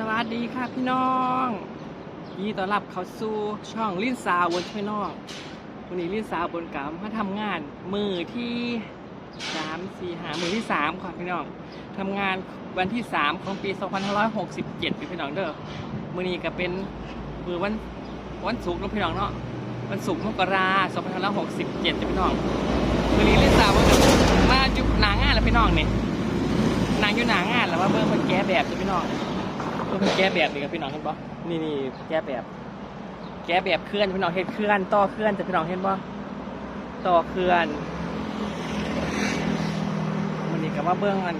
สวัสดีค่ะพี่น้องยินดีต้อนรับเขาสู่ช่องลิ้นสาวบนช่วยน้องวันนี้ลิ้นสาวบนกำมาทำงานมือที่สามสี่หามือที่สามค่ะพี่น้องทำงานวันที่สามของปี2567พี่น้องเด้อมือนี้ก็เป็นมือวันวันศุกร์นะพี่น้องเนาะวันศุกร์มกราคม2567พี่น้องมือนี้ลิ้นสาวนกำมาอยู่หนางานแล้วพี่น้องเนี่ยนางอยู่หนางานแล้วว่าเบิ่งมันแก้แบบจะพี่น้อง แก้แบบนี่กับพี่น้องเห็นปะนี่นี่แก้แบบ แก้แบบเคลื่อนพี่น้องเห็นเคลื่อนต่อเคลื่อนจะพี่น้องเห็นปะต่อเคลื่อนมันนี่ก็มาเบิ่งอัน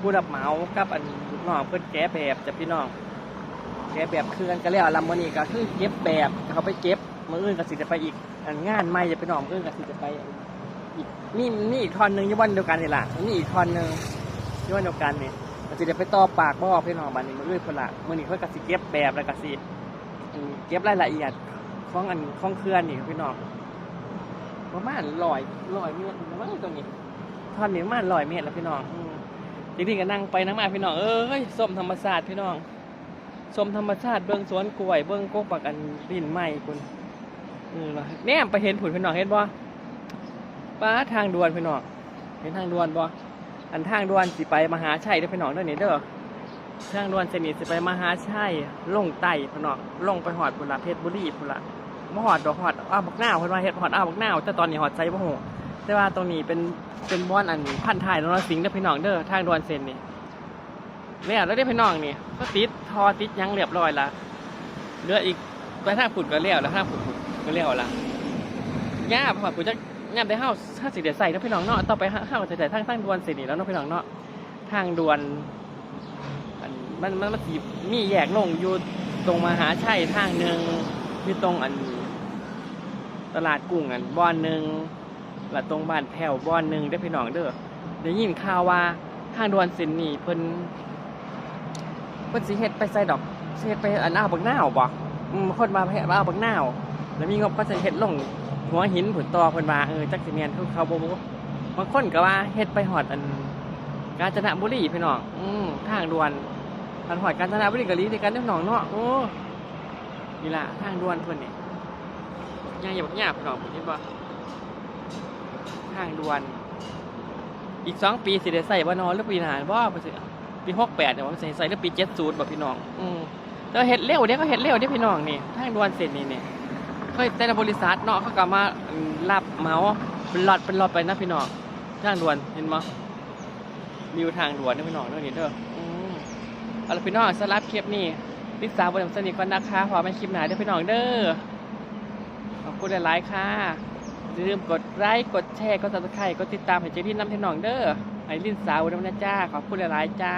ผู้รับเหมากับอันลูกน้องเพิ่นแก้แบบจะพี่น้องแก้แบบเคลื่อนก็แล้วลำมันนี่ก็คือเก็บแบบเขาไปเก็บมืออื่นก็สิจะไปอีกอันงานใหม่จะพี่น้องมืออื่นก็สิจะไปอีกนี่นี่อีกทอนหนึ่งยี่วันเดียวกันนี่ล่ะนี่อีกทอนหนึ่งย้อนเดียวกันเนี่ย มันจะได้ไปต่อปากบ่อพี่น้องบันนี้มันเรื่อยพนละมื่อนี้เพื่อกสิเก็บแบบแล้วกสิเก็บรายละเอียดของอันของเคลื่อนนี่พี่น้องประมาณร้อยร้อยเมตรประมาตรงนี้ท่อนนี้ประมาณร้อยเมตรแล้วพี่น้องจริงๆก็นั่งไปนั่งมาพี่น้องเอ้ยส้มธรรมศาสตร์พี่น้องส้มธรรมชาติเบื้องสวนกล้วยเบื้องโกกปักอันดินไม้คุณเออล่ะแนมไปเห็นผุนพี่น้องเห็นบ่ป้าทางด่วนพี่น้องเห็นทางด่วนบ่ อันทางด่วนสิไปมหาชัยเด้อพี่น้องเด้อนี่เด้อทางด่วนเสนิทสิไปมหาชัยลงไต่พี่น้องลงไปหอดพุ่ละเพชรบุรีพุ่ละมหอดดอกหอดอ้าวบักนาวเพิ่นว่าเฮ็ดหอดอ้าวบักนาวแต่ตอนนี้หอดไซบ่ฮู้แต่ว่าตรงนี้เป็นเป็นบ่อนอันพันท้ายนรสิงห์เด้อพี่น้องเด้อทางด่วนเส้นนี่แล้วแล้วเด้อพี่น้องนี่ก็ติดทอติดยังเรียบร้อยละเหลืออีกไปทางพุ่นก็แล้วแล้วทางพุ่นก็แล้วละย่าพอกูจะ ยามได้เฮาถ้าสิเดี๋ยวใส่นะพี่น้องเนาะต่อไปเฮาจะใส่ทางทางด่วนสร็จนี่แล้วเนาะพี่น้องเนาะทางด่วนอันมันมันมันสิมีแยกลงอยู่ตรงมหาชัยทางหนึ่งอยู่ตรงอัน ตลาดกุ้งอันบ่อนหนึ่งแล้วตรงบ้านแผวบ่อนหนึ่งได้พี่น้องเด้อได้ยินข่าวว่าทางด่วนส้นนี้เพิ่นเพิ่นสิเฮ็ดไปใส่ดอกเฮ็ดไปอันอ้าวบักนาวบ่อืมคนมาเฮ็ดอ้าวบักนาวแล้วมีงบก็จะเฮ็ดลง หัวหินผุนตอเพิ่นว่าเออจักสิแม่นคือเขาบ่บ่บางคนก็ว่าเฮ็ดไปฮอดอัน กาญจนบุรีพี่น้องอืมทางด่วนทางฮอดกาญจนบุรีก็ลีด้วยกันเด้อน้องเนาะโอ้นี่ล่ะทางด่วนเพิ่นนี่ย่างอย่าบักหยาบพี่น้องผมคิดว่าทางด่วน อีกสองปีสิได้ใส่บ่นอนหรือปีหน้าบ่บ่สิปี68เนี่ยว่าสิใส่หรือปี70บ่พี่น้อง อืมแต่ว่าเฮ็ดเร็วเด้ก็เฮ็ดเร็วเด้พี่น้องนี่ทางด่วนเส้นนี้นี่ เคยแต่ละบริษัทเนาะเขาก็มารับเมาเป็นล็อตเป็นหลอตไปนะพี่น้องทางด่วนเห็นมั้วิวทางด่วนนะพี่น้องเด้อนี่เด้อเอาละพี่น้องสำหรับคลิปนี้ติดตามบทสนิทกันนะคะพอมาคลิปหนาเด้อพี่น้องเด้อขอบคุณหลายๆค่ะอย่าลืมกดไลค์กดแชร์กดซับสไครต์กดติดตามให้เจพี่น้ำพี่น้องเด้อไอรินสาวน้ำนะจ้าขอบคุณหลายๆจ้า